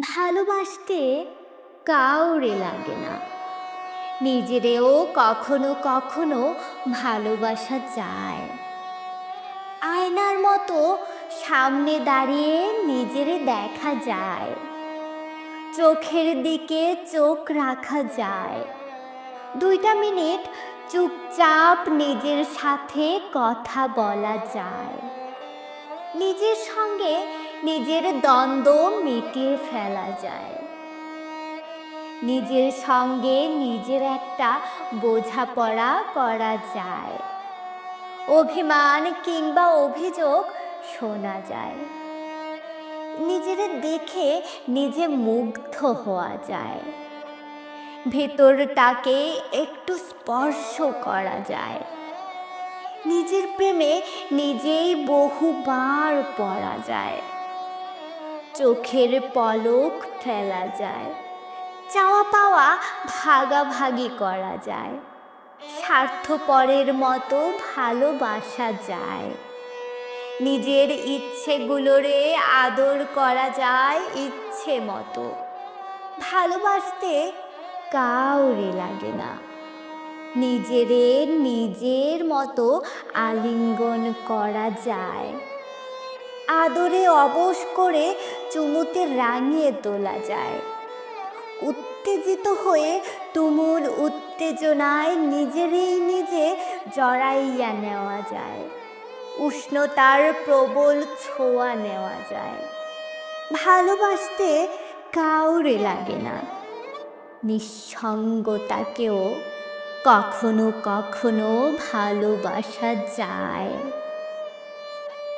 ভালোবাসতে কাউরে লাগে না। নিজেরেও কখনো কখনো ভালোবাসা যায়। আয়নার মতো সামনে দাঁড়িয়ে নিজেরে দেখা যায়। চোখের দিকে চোখ রাখা যায়। দুইটা মিনিট চুপচাপ নিজের সাথে কথা বলা যায়। নিজের সঙ্গে নিজের দ্বন্দ্ব মিটিয়ে ফেলা যায়। নিজের সঙ্গে নিজের একটা বোঝাপড়া করা যায়। অভিমান কিংবা অভিযোগ শোনা যায়। নিজের দেখে নিজে মুগ্ধ হওয়া যায়। ভেতরটাকে একটু স্পর্শ করা যায়। নিজের প্রেমে নিজেই বহুবার পড়া যায়। চোখের পলক ফেলা যায়। চাওয়া পাওয়া ভাগাভাগি করা যায়। স্বার্থপরের মতো ভালোবাসা যায়। নিজের ইচ্ছেগুলোরে আদর করা যায় ইচ্ছে মতো। ভালোবাসতে কাউরে লাগে না। নিজেরে নিজের মতো আলিঙ্গন করা যায়। আদরে অবশ করে চুমুতে রাঙিয়ে তোলা যায়। উত্তেজিত হয়ে তুমুল উত্তেজনায় নিজেরই নিজে জড়াইয়া নেওয়া যায়। উষ্ণতার প্রবল ছোঁয়া নেওয়া যায়। ভালোবাসতে কাউরে লাগে না। নিঃসঙ্গতাকেও কখনো কখনো ভালোবাসা যায়।